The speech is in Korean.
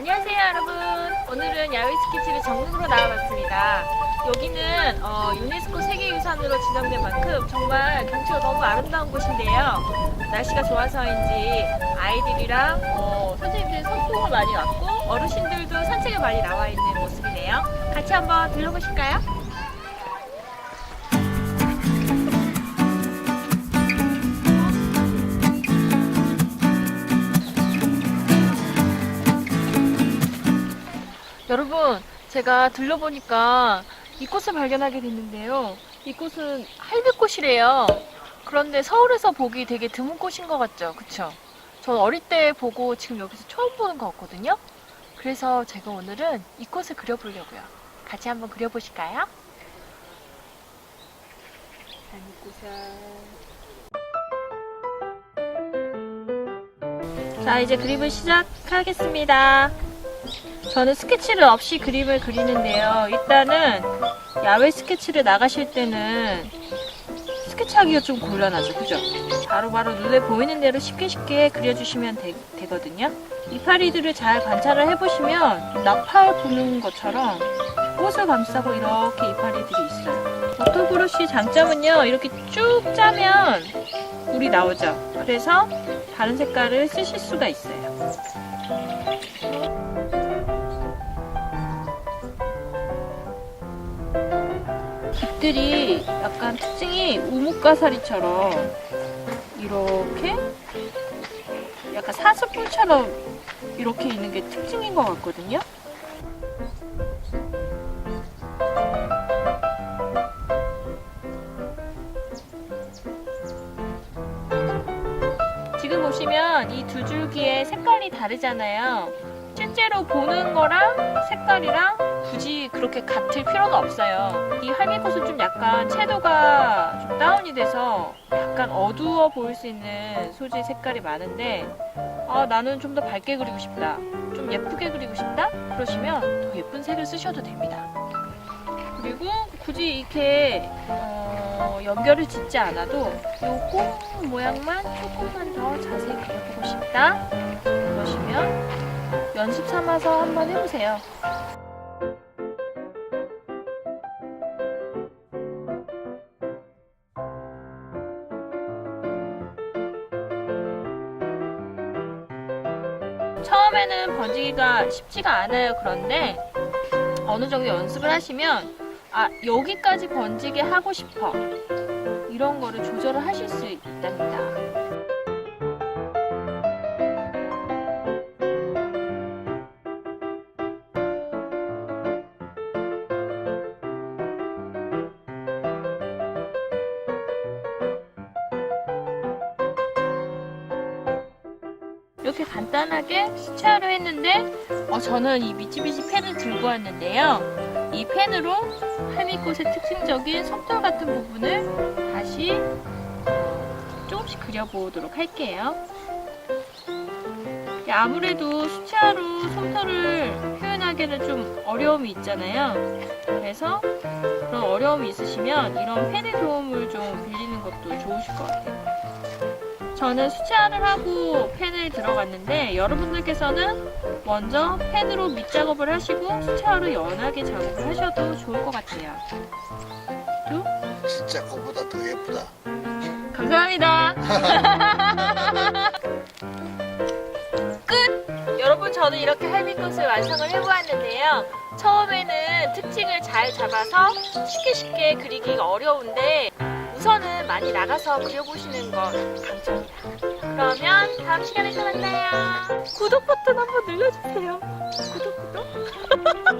안녕하세요 여러분. 오늘은 야외 스케치를 정릉으로 나와봤습니다. 여기는 어, 유네스코 세계유산으로 지정된 만큼 정말 경치가 너무 아름다운 곳인데요. 날씨가 좋아서인지 아이들이랑 어, 선생님들 소풍을 많이 왔고 어르신들도 산책을 많이 나와 있는 모습이네요. 같이 한번 들러보실까요? 여러분, 제가 들러보니까 이 꽃을 발견하게 됐는데요. 이 꽃은 할미꽃이래요. 그런데 서울에서 보기 되게 드문 꽃인 것 같죠? 그쵸? 전 어릴 때 보고 지금 여기서 처음 보는 것 같거든요? 그래서 제가 오늘은 이 꽃을 그려보려고요. 같이 한번 그려보실까요? 자, 이제 그림을 시작하겠습니다. 저는 스케치를 없이 그림을 그리는데요. 일단은 야외 스케치를 나가실 때는 스케치하기가 좀 곤란하죠. 그죠? 바로바로 눈에 보이는 대로 쉽게 쉽게 그려주시면 되, 거든요 이파리들을 잘 관찰을 해보시면 나팔 부는 것처럼 꽃을 감싸고 이렇게 이파리들이 있어요. 워터브러쉬 장점은요. 이렇게 쭉 짜면 물이 나오죠. 그래서 다른 색깔을 쓰실 수가 있어요. 잎들이 약간 특징이 우뭇가사리처럼 이렇게 약간 사슴뿔처럼 이렇게 있는 게 특징인 것 같거든요. 지금 보시면 이 두 줄기의 색깔이 다르잖아요. 실제로 보는 거랑 색깔이랑 굳이 그렇게 같을 필요는 없어요. 이 할미꽃은 좀 약간 채도가 좀 다운이 돼서 약간 어두워 보일 수 있는 소재 색깔이 많은데 아 나는 좀 더 밝게 그리고 싶다. 좀 예쁘게 그리고 싶다? 그러시면 더 예쁜 색을 쓰셔도 됩니다. 그리고 굳이 이렇게 어, 연결을 짓지 않아도 요꽃 모양만 조금만 더 자세히 그려보고 싶다. 그러시면 연습 삼아서 한번 해보세요. 처음에는 번지기가 쉽지가 않아요. 그런데 어느 정도 연습을 하시면 아 여기까지 번지게 하고 싶어 이런 거를 조절을 하실 이렇게 간단하게 수채화를 했는데 어, 저는 이 미치비시 펜을 들고 왔는데요. 이 펜으로 할미꽃의 특징적인 솜털 같은 부분을 다시 어, 조금씩 그려보도록 할게요. 네, 아무래도 수채화로 솜털을 표현하기는 좀 어려움이 있잖아요. 그래서 그런 어려움이 있으시면 이런 펜의 도움을 좀 빌리는 것도 좋으실 것 같아요. 저는 수채화를 하고 펜을 들어갔는데 여러분들께서는 먼저 펜으로 밑작업을 하시고 수채화로 연하게 작업을 하셔도 좋을 것 같아요. 진짜 그보다 더 예쁘다. 감사합니다. 끝! 여러분 저는 이렇게 할미꽃을 완성을 해보았는데요. 처음에는 특징을 잘 잡아서 쉽게 쉽게 그리기가 어려운데 우선은 많이 나가서 그려보시는 건 강점이다. 그러면 다음 시간에 또 만나요. 구독 버튼 한번 눌러주세요. 구독 구독.